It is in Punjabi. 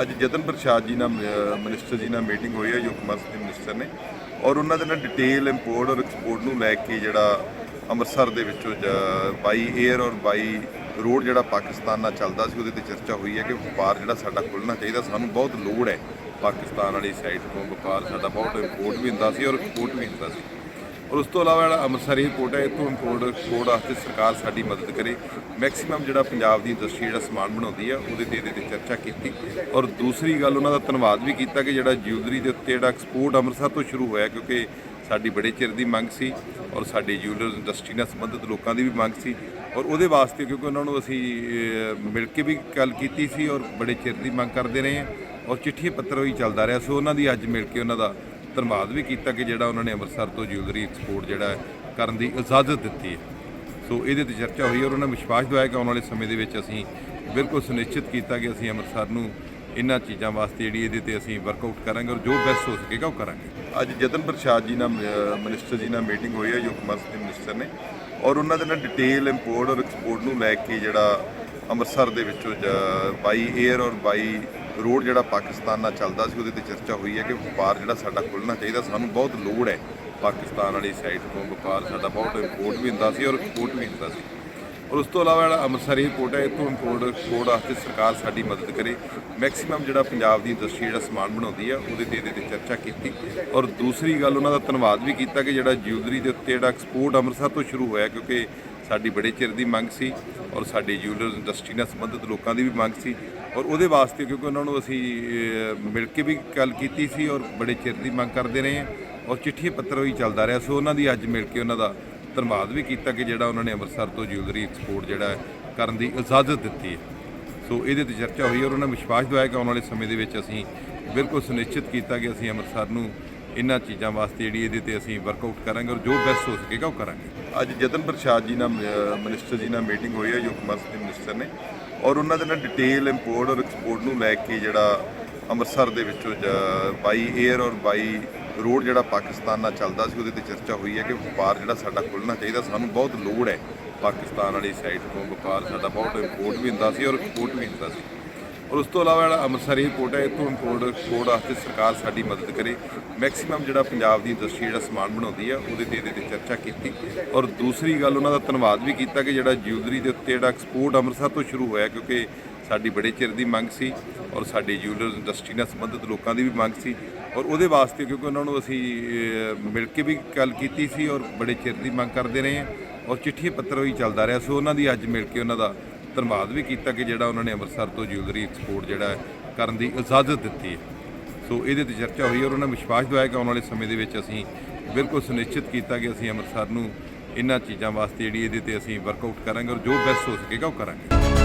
ਅੱਜ ਜਤਨ ਪ੍ਰਸ਼ਾਦ ਜੀ ਨਾਲ ਅਹ, ਮਿਨਿਸਟਰ ਜੀ ਨਾਲ ਮੀਟਿੰਗ ਹੋਈ ਹੈ ਜੋ ਕਮਰਸ ਦੇ ਮਿਨਿਸਟਰ ਨੇ। ਔਰ ਉਹਨਾਂ ਦੇ ਨਾਲ ਡਿਟੇਲ ਇੰਪੋਰਟ ਔਰ ਐਕਸਪੋਰਟ ਨੂੰ ਲੈ ਕੇ ਜਿਹੜਾ ਅੰਮ੍ਰਿਤਸਰ ਦੇ ਵਿੱਚੋਂ ਬਾਈ 에ਅਰ ਔਰ ਬਾਈ ਰੋਡ ਜਿਹੜਾ ਪਾਕਿਸਤਾਨ ਨਾਲ ਚੱਲਦਾ ਸੀ ਉਹਦੇ ਤੇ ਚਰਚਾ ਹੋਈ ਹੈ ਕਿ ਵਪਾਰ ਜਿਹੜਾ ਸਾਡਾ ਖੁੱਲ੍ਹਣਾ ਚਾਹੀਦਾ। ਸਾਨੂੰ ਬਹੁਤ ਲੋੜ ਹੈ ਪਾਕਿਸਤਾਨ ਵਾਲੀ ਸਾਈਡ ਤੋਂ ਵਪਾਰ ਸਾਡਾ ਬਹੁਤ ਇੰਪੋਰਟ ਵੀ ਹੁੰਦਾ ਸੀ ਔਰ ਐਕਸਪੋਰਟ ਵੀ ਹੁੰਦਾ ਸੀ। ਔਰ ਉਸ ਤੋਂ ਇਲਾਵਾ ਜਿਹੜਾ ਅੰਮ੍ਰਿਤਸਰ ਏਅਰਪੋਰਟ ਹੈ ਇੱਥੋਂ ਇੰਪੋਰਟ ਐਕਸਪੋਰਟ ਵਾਸਤੇ ਸਰਕਾਰ ਸਾਡੀ ਮਦਦ ਕਰੇ। ਮੈਕਸਿਮਮ ਜਿਹੜਾ ਪੰਜਾਬ ਦੀ ਇੰਡਸਟਰੀ ਜਿਹੜਾ ਸਮਾਨ ਬਣਾਉਂਦੀ ਆ, ਉਹਦੇ ਤੇ ਇਹਦੇ ਤੇ ਚਰਚਾ ਕੀਤੀ। ਔਰ ਦੂਸਰੀ ਗੱਲ ਉਹਨਾਂ ਦਾ ਧੰਨਵਾਦ ਵੀ ਕੀਤਾ ਕਿ ਜਿਹੜਾ ਜਿਊਲਰੀ ਦੇ ਉੱਤੇ ਜਿਹੜਾ ਐਕਸਪੋਰਟ ਅੰਮ੍ਰਿਤਸਰ ਤੋਂ ਸ਼ੁਰੂ ਹੋਇਆ, ਕਿਉਂਕਿ ਸਾਡੀ ਬੜੇ ਚਿਰ ਦੀ ਮੰਗ ਸੀ ਔਰ ਸਾਡੀ ਜਿਊਲਰ ਇੰਡਸਟਰੀ ਨਾਲ ਸੰਬੰਧਿਤ ਲੋਕਾਂ ਦੀ ਵੀ ਮੰਗ ਸੀ। ਔਰ ਉਹਦੇ ਵਾਸਤੇ ਕਿਉਂਕਿ ਉਹਨਾਂ ਨੂੰ ਅਸੀਂ ਮਿਲ ਕੇ ਵੀ ਗੱਲ ਕੀਤੀ ਸੀ ਔਰ ਬੜੇ ਚਿਰ ਦੀ ਮੰਗ ਕਰਦੇ ਰਹੇ ਹਾਂ। ਔਰ ਚਿੱਠੀ ਪੱਤਰ ਵੀ ਚੱਲਦਾ ਰਿਹਾ ਸੋ ਉਹਨਾਂ ਦੀ ਅੱਜ ਮਿਲ ਕੇ ਉਹਨਾਂ ਦਾ ਧੰਨਵਾਦ ਵੀ ਕੀਤਾ ਕਿ ਜਿਹੜਾ ਉਹਨਾਂ ਨੇ ਅੰਮ੍ਰਿਤਸਰ ਤੋਂ ਜਿਊਲਰੀ ਐਕਸਪੋਰਟ ਜਿਹੜਾ ਕਰਨ ਦੀ ਇਜਾਜ਼ਤ ਦਿੱਤੀ ਹੈ। ਸੋ ਇਹਦੇ ਤੇ ਚਰਚਾ ਹੋਈ ਔਰ ਉਹਨਾਂ ਨੇ ਵਿਸ਼ਵਾਸ ਦਿਵਾਇਆ ਕਿ ਆਉਣ ਵਾਲੇ ਸਮੇਂ ਦੇ ਵਿੱਚ ਅਸੀਂ ਬਿਲਕੁਲ ਸੁਨਿਸ਼ਚਿਤ ਕੀਤਾ ਕਿ ਅਸੀਂ ਅੰਮ੍ਰਿਤਸਰ ਨੂੰ ਇਹਨਾਂ ਚੀਜ਼ਾਂ ਵਾਸਤੇ ਜਿਹੜੀ ਇਹਦੇ ਤੇ ਅਸੀਂ ਵਰਕਆਊਟ ਕਰਾਂਗੇ ਔਰ ਜੋ ਬੈਸਟ ਹੋ ਸਕੇਗਾ ਉਹ ਕਰਾਂਗੇ। ਅੱਜ ਜਤਨ ਪ੍ਰਸ਼ਾਦ ਜੀ ਨਾਲ ਅਹ, ਮਿਨਿਸਟਰ ਜੀ ਨਾਲ ਮੀਟਿੰਗ ਹੋਈ ਹੈ ਜੋ ਕਮਰਸ ਦੇ ਮਿਨਿਸਟਰ ਨੇ। ਔਰ ਉਹਨਾਂ ਦੇ ਨਾਲ ਡਿਟੇਲ ਇੰਪੋਰਟ ਔਰ ਐਕਸਪੋਰਟ ਨੂੰ ਲੈ ਕੇ ਜਿਹੜਾ ਅੰਮ੍ਰਿਤਸਰ ਦੇ ਵਿੱਚੋਂ ਬਾਈ 에ਅਰ ਔਰ ਬਾਈ ਰੋਡ ਜਿਹੜਾ ਪਾਕਿਸਤਾਨ ਨਾਲ ਚੱਲਦਾ ਸੀ, ਉਹਦੇ ਤੇ ਚਰਚਾ ਹੋਈ ਹੈ ਕਿ ਵਪਾਰ ਜਿਹੜਾ ਸਾਡਾ ਖੁੱਲ੍ਹਣਾ ਚਾਹੀਦਾ, ਸਾਨੂੰ ਬਹੁਤ ਲੋੜ ਹੈ ਪਾਕਿਸਤਾਨ ਵਾਲੀ ਸਾਈਡ ਤੋਂ ਵਪਾਰ, ਸਾਡਾ ਬਹੁਤ ਇੰਪੋਰਟ ਵੀ ਹੁੰਦਾ ਸੀ ਔਰ ਐਕਸਪੋਰਟ ਵੀ ਹੁੰਦਾ ਸੀ। ਔਰ ਉਸ ਤੋਂ ਇਲਾਵਾ ਜਿਹੜਾ ਅੰਮ੍ਰਿਤਸਰ ਏਅਰਪੋਰਟ ਹੈ, ਇੱਥੋਂ ਇੰਪੋਰਟ ਐਕਸਪੋਰਟ ਵਾਸਤੇ ਸਰਕਾਰ ਸਾਡੀ ਮਦਦ ਕਰੇ। ਮੈਕਸਿਮਮ ਜਿਹੜਾ ਪੰਜਾਬ ਦੀ ਇੰਡਸਟਰੀ ਜਿਹੜਾ ਸਮਾਨ ਬਣਾਉਂਦੀ ਆ ਉਹਦੇ ਤੇ ਇਹਦੇ ਤੇ ਚਰਚਾ ਕੀਤੀ। ਔਰ ਦੂਸਰੀ ਗੱਲ, ਉਹਨਾਂ ਦਾ ਧੰਨਵਾਦ ਵੀ ਕੀਤਾ ਕਿ ਜਿਹੜਾ ਜਿਊਲਰੀ ਦੇ ਉੱਤੇ ਜਿਹੜਾ ਐਕਸਪੋਰਟ ਅੰਮ੍ਰਿਤਸਰ ਤੋਂ ਸ਼ੁਰੂ ਹੋਇਆ, ਕਿਉਂਕਿ ਸਾਡੀ ਬੜੇ ਚਿਰ ਦੀ ਮੰਗ ਸੀ ਔਰ ਸਾਡੀ ਜਿਊਲਰ ਇੰਡਸਟਰੀ ਨਾਲ ਸੰਬੰਧਿਤ ਲੋਕਾਂ ਦੀ ਵੀ ਮੰਗ ਸੀ ਔਰ ਉਹਦੇ ਵਾਸਤੇ ਕਿਉਂਕਿ ਉਹਨਾਂ ਨੂੰ ਅਸੀਂ ਮਿਲ ਕੇ ਵੀ ਗੱਲ ਕੀਤੀ ਸੀ ਔਰ ਬੜੇ ਚਿਰ ਦੀ ਮੰਗ ਕਰਦੇ ਰਹੇ ਹਾਂ ਔਰ ਚਿੱਠੀ ਪੱਤਰ ਵੀ ਚੱਲਦਾ ਰਿਹਾ ਸੋ ਉਹਨਾਂ ਦੀ ਅੱਜ ਮਿਲ ਕੇ ਉਹਨਾਂ ਦਾ ਧੰਨਵਾਦ ਵੀ ਕੀਤਾ ਕਿ ਜਿਹੜਾ ਉਹਨਾਂ ਨੇ ਅੰਮ੍ਰਿਤਸਰ ਤੋਂ ਜਿਊਲਰੀ ਐਕਸਪੋਰਟ ਜਿਹੜਾ ਕਰਨ ਦੀ ਇਜਾਜ਼ਤ ਦਿੱਤੀ ਹੈ। ਸੋ ਇਹਦੇ ਤੇ ਚਰਚਾ ਹੋਈ ਔਰ ਉਹਨਾਂ ਨੇ ਵਿਸ਼ਵਾਸ ਦਿਵਾਇਆ ਕਿ ਆਉਣ ਵਾਲੇ ਸਮੇਂ ਦੇ ਵਿੱਚ ਅਸੀਂ ਬਿਲਕੁਲ ਸੁਨਿਸ਼ਚਿਤ ਕੀਤਾ ਕਿ ਅਸੀਂ ਅੰਮ੍ਰਿਤਸਰ ਨੂੰ ਇਹਨਾਂ ਚੀਜ਼ਾਂ ਵਾਸਤੇ ਜਿਹੜੀ ਇਹਦੇ ਤੇ ਅਸੀਂ ਵਰਕਆਊਟ ਕਰਾਂਗੇ ਔਰ ਜੋ ਬੈਸਟ ਹੋ ਸਕੇਗਾ ਉਹ ਕਰਾਂਗੇ। ਅੱਜ ਜਤਨ ਪ੍ਰਸ਼ਾਦ ਜੀ ਨਾਲ ਅਹ, ਮਿਨਿਸਟਰ ਜੀ ਨਾਲ ਮੀਟਿੰਗ ਹੋਈ ਹੈ ਜੋ ਕਮਰਸ ਦੇ ਮਿਨਿਸਟਰ ਨੇ। ਔਰ ਉਹਨਾਂ ਦੇ ਨਾਲ ਡਿਟੇਲ ਇੰਪੋਰਟ ਔਰ ਐਕਸਪੋਰਟ ਨੂੰ ਲੈ ਕੇ ਜਿਹੜਾ ਅੰਮ੍ਰਿਤਸਰ ਦੇ ਵਿੱਚੋਂ ਬਾਈ 에ਅਰ ਔਰ ਬਾਈ ਰੋਡ ਜਿਹੜਾ ਪਾਕਿਸਤਾਨ ਨਾਲ ਚੱਲਦਾ ਸੀ ਉਹਦੇ ਤੇ ਚਰਚਾ ਹੋਈ ਹੈ ਕਿ ਵਪਾਰ ਜਿਹੜਾ ਸਾਡਾ ਖੁੱਲ੍ਹਣਾ ਚਾਹੀਦਾ। ਸਾਨੂੰ ਬਹੁਤ ਲੋੜ ਹੈ ਪਾਕਿਸਤਾਨ ਵਾਲੀ ਸਾਈਡ ਤੋਂ ਵਪਾਰ ਸਾਡਾ ਬਹੁਤ ਇੰਪੋਰਟ ਵੀ ਹੁੰਦਾ ਸੀ ਔਰ ਐਕਸਪੋਰਟ ਵੀ ਹੁੰਦਾ ਸੀ। ਔਰ ਉਸ ਤੋਂ ਇਲਾਵਾ ਜਿਹੜਾ ਅੰਮ੍ਰਿਤਸਰ ਏਅਰਪੋਰਟ ਹੈ ਇੱਥੋਂ ਇੰਪੋਰਟ ਐਕਸਪੋਰਟ ਵਾਸਤੇ ਸਰਕਾਰ ਸਾਡੀ ਮਦਦ ਕਰੇ। ਮੈਕਸਿਮਮ ਜਿਹੜਾ ਪੰਜਾਬ ਦੀ ਇੰਡਸਟਰੀ ਜਿਹੜਾ ਸਮਾਨ ਬਣਾਉਂਦੀ ਆ, ਉਹਦੇ ਤੇ ਇਹਦੇ ਤੇ ਚਰਚਾ ਕੀਤੀ। ਔਰ ਦੂਸਰੀ ਗੱਲ ਉਹਨਾਂ ਦਾ ਧੰਨਵਾਦ ਵੀ ਕੀਤਾ ਕਿ ਜਿਹੜਾ ਜਿਊਲਰੀ ਦੇ ਉੱਤੇ ਜਿਹੜਾ ਐਕਸਪੋਰਟ ਅੰਮ੍ਰਿਤਸਰ ਤੋਂ ਸ਼ੁਰੂ ਹੋਇਆ, ਕਿਉਂਕਿ ਸਾਡੀ ਬੜੇ ਚਿਰ ਦੀ ਮੰਗ ਸੀ ਔਰ ਸਾਡੀ ਜਿਊਲਰ ਇੰਡਸਟਰੀ ਨਾਲ ਸੰਬੰਧਿਤ ਲੋਕਾਂ ਦੀ ਵੀ ਮੰਗ ਸੀ। ਔਰ ਉਹਦੇ ਵਾਸਤੇ ਕਿਉਂਕਿ ਉਹਨਾਂ ਨੂੰ ਅਸੀਂ ਮਿਲ ਕੇ ਵੀ ਗੱਲ ਕੀਤੀ ਸੀ ਔਰ ਬੜੇ ਚਿਰ ਦੀ ਮੰਗ ਕਰਦੇ ਰਹੇ ਹਾਂ। ਔਰ ਚਿੱਠੀ ਪੱਤਰ ਵੀ ਚੱਲਦਾ ਰਿਹਾ। ਸੋ ਉਹਨਾਂ ਦੀ ਅੱਜ ਮਿਲ ਕੇ ਉਹਨਾਂ ਦਾ ਧੰਨਵਾਦ ਵੀ ਕੀਤਾ ਕਿ ਜਿਹੜਾ ਉਹਨਾਂ ਨੇ ਅੰਮ੍ਰਿਤਸਰ ਤੋਂ ਜਿਊਲਰੀ ਐਕਸਪੋਰਟ ਜਿਹੜਾ ਕਰਨ ਦੀ ਇਜਾਜ਼ਤ ਦਿੱਤੀ ਹੈ। ਸੋ ਇਹਦੇ ਤੇ ਚਰਚਾ ਹੋਈ ਔਰ ਉਹਨਾਂ ਨੇ ਵਿਸ਼ਵਾਸ ਦਿਵਾਇਆ ਕਿ ਆਉਣ ਵਾਲੇ ਸਮੇਂ ਦੇ ਵਿੱਚ ਅਸੀਂ ਬਿਲਕੁਲ ਸੁਨਿਸ਼ਚਿਤ ਕੀਤਾ ਕਿ ਅਸੀਂ ਅੰਮ੍ਰਿਤਸਰ ਨੂੰ ਇਹਨਾਂ ਚੀਜ਼ਾਂ ਵਾਸਤੇ ਜਿਹੜੀ ਇਹਦੇ ਤੇ ਅਸੀਂ ਵਰਕਆਊਟ ਕਰਾਂਗੇ ਔਰ ਜੋ ਬੈਸਟ ਹੋ ਸਕੇਗਾ ਉਹ ਕਰਾਂਗੇ।